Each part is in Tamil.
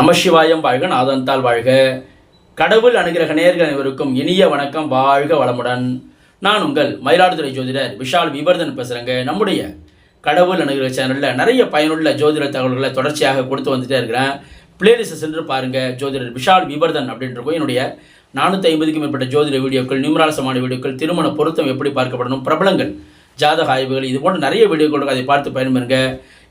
நமசிவாயம் வாழ்க நாதந்தால் வாழ்க. கடவுள் அனுகிரக நேர்கள் அனைவருக்கும் இனிய வணக்கம் வாழ்க வளமுடன். நான் உங்கள் மயிலாடுதுறை ஜோதிடர் விஷால் விவர்தன் பேசுகிறேங்க நம்முடைய கடவுள் அனுகிரக சேனலில் நிறைய பயனுள்ள ஜோதிட தகவல்களை தொடர்ச்சியாக கொடுத்து வந்துட்டே இருக்கிறேன். பிளேலிஸ்ட்டை சென்று பாருங்கள் ஜோதிடர் விஷால் விவர்தன் அப்படின்றக்கும் என்னுடைய நானூற்றி ஐம்பதுக்கும் மேற்பட்ட ஜோதிட வீடியோக்கள் நியூமராசமான வீடியோக்கள் திருமண பொருத்தம் எப்படி பார்க்கப்படணும் பிரபலங்கள் ஜாதக ஆய்வுகள் இது போன்ற நிறைய வீடியோக்கள் அதை பார்த்து பயன்பெறுங்க.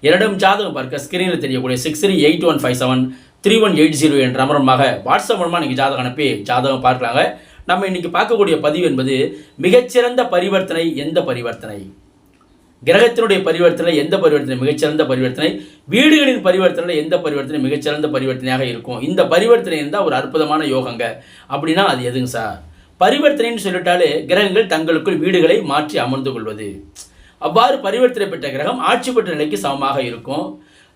என்னிடம் ஜாதகம் பார்க்க ஸ்க்ரீனில் தெரியக்கூடிய six three eight one five seven three one eight zero என்ற அமரமாக வாட்ஸ்அப் மூலமாக நீங்கள் ஜாதகம் அனுப்பி ஜாதகம் பார்க்கலாங்க. நம்ம இன்னைக்கு பார்க்கக்கூடிய பதிவு என்பது மிகச்சிறந்த பரிவர்த்தனை எந்த பரிவர்த்தனை? கிரகத்தினுடைய பரிவர்த்தனை எந்த பரிவர்த்தனை? மிகச்சிறந்த பரிவர்த்தனை. வீடுகளின் பரிவர்த்தனை எந்த பரிவர்த்தனை? மிகச்சிறந்த பரிவர்த்தனையாக இருக்கும். இந்த பரிவர்த்தனை இருந்தால் ஒரு அற்புதமான யோகங்க. அப்படின்னா அது எதுங்க சார்? பரிவர்த்தனைன்னு சொல்லிட்டாலே கிரகங்கள் தங்களுக்குள் வீடுகளை மாற்றி அமர்ந்து கொள்வது. அவ்வாறு பரிவர்த்தனை பெற்ற கிரகம் ஆட்சி பெற்ற நிலைக்கு சமமாக இருக்கும்.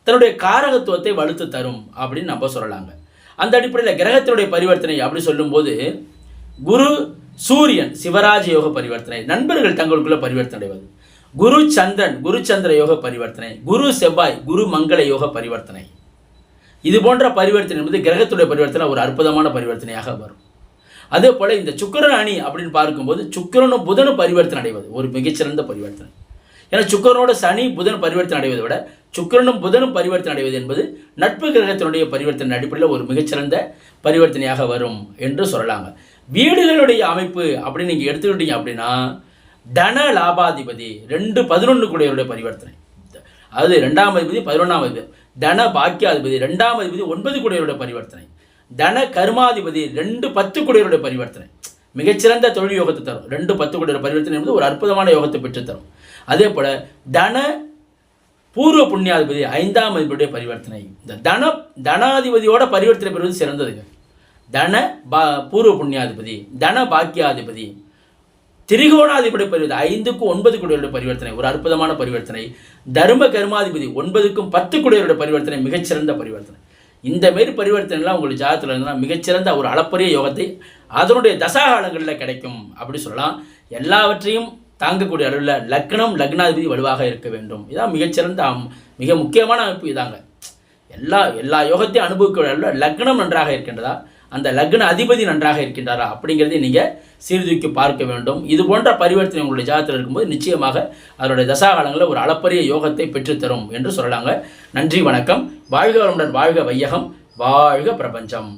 தன்னுடைய காரகத்துவத்தை வலுத்து தரும் அப்படின்னு நம்ம சொல்லலாங்க. அந்த அடிப்படையில் கிரகத்தினுடைய பரிவர்த்தனை அப்படி சொல்லும்போது குரு சூரியன் சிவராஜ யோக பரிவர்த்தனை நண்பர்கள் தங்களுக்குள்ள பரிவர்த்தனை அடைவது. குரு சந்திரன் குரு சந்திர யோக பரிவர்த்தனை குரு செவ்வாய் குரு மங்கள யோக பரிவர்த்தனை. இது போன்ற பரிவர்த்தனை என்பது கிரகத்துடைய பரிவர்த்தனை ஒரு அற்புதமான பரிவர்த்தனையாக வரும். அதே போல் இந்த சுக்கரன் அணி அப்படின்னு பார்க்கும்போது சுக்கிரனும் புதனும் பரிவர்த்தனை அடைவது ஒரு மிகச்சிறந்த பரிவர்த்தனை. ஏன்னா சுக்கரனோட சனி புதன் பரிவர்த்தனை அடைவதை விட சுக்கரனும் புதனும் பரிவர்த்தனை அடைவது என்பது நட்பு கிரகத்தினுடைய பரிவர்த்தனை அடிப்படையில் ஒரு மிகச்சிறந்த பரிவர்த்தனையாக வரும் என்று சொல்லலாங்க. வீடுகளுடைய அமைப்பு அப்படின்னு நீங்கள் எடுத்துக்கிட்டீங்க அப்படின்னா தன லாபாதிபதி ரெண்டு பதினொன்று கூடியவருடைய பரிவர்த்தனை. அது ரெண்டாம் அதிபதி பதினொன்றாம் அதிபதி. தன பாக்கியாதிபதி ரெண்டாம் அதிபதி ஒன்பது கூடியவருடைய பரிவர்த்தனை. தன கர்மாதிபதி ரெண்டு பத்து கூடியவருடைய பரிவர்த்தனை. மிகச்சிறந்த தொழில் யோகத்தை தரும். ரெண்டு பத்து கூடிய பரிவர்த்தனை என்பது ஒரு அற்புதமான யோகத்தை பெற்றுத்தரும் அதே போல் தன பூர்வ புண்ணியாதிபதி ஐந்தாம் அதிபதியுடைய பரிவர்த்தனை. இந்த தன தனாதிபதியோட பரிவர்த்தனை பெறுவது சிறந்ததுங்க. தன பா பூர்வ புண்ணியாதிபதி தன பாக்கியாதிபதி திரிகோணாதிபதி பரிவர்த்தனை ஐந்துக்கும் ஒன்பது குடியருடைய பரிவர்த்தனை. ஒரு அற்புதமான பரிவர்த்தனை. தர்ம கர்மாதிபதி ஒன்பதுக்கும் பத்து குடியருடைய பரிவர்த்தனை. மிகச்சிறந்த பரிவர்த்தனை. இந்த மாரி பரிவர்த்தனைலாம் உங்களுக்கு ஜாதகத்தில் இருந்ததுன்னா மிகச்சிறந்த ஒரு அளப்பரிய யோகத்தை அதனுடைய தசாகாலங்களில் கிடைக்கும் அப்படி சொல்லலாம். எல்லாவற்றையும் தாங்கக்கூடிய அளவில் லக்னம் லக்னாதிபதி வலுவாக இருக்க வேண்டும். இதான் மிகச்சிறந்த அம்- மிக முக்கியமான அமைப்பு இதாங்க. எல்லா எல்லா யோகத்தையும் அனுபவிக்கிற அளவில் லக்னம் நன்றாக இருக்கின்றதா? அந்த லக்ன அதிபதி நன்றாக இருக்கின்றாரா அப்படிங்கிறதை நீங்கள் சீர்தூக்கி பார்க்க வேண்டும். இது போன்ற பரிவர்த்தனை உங்களுடைய ஜாதகத்தில் இருக்கும்போது நிச்சயமாக அதனுடைய தசாகாலங்களில் ஒரு அளப்பரிய யோகத்தை பெற்றுத்தரும் என்று சொல்லலாங்க. நன்றி வணக்கம். வாழ்க வளமுடன் வாழ்க வையகம். வாழ்க பிரபஞ்சம்.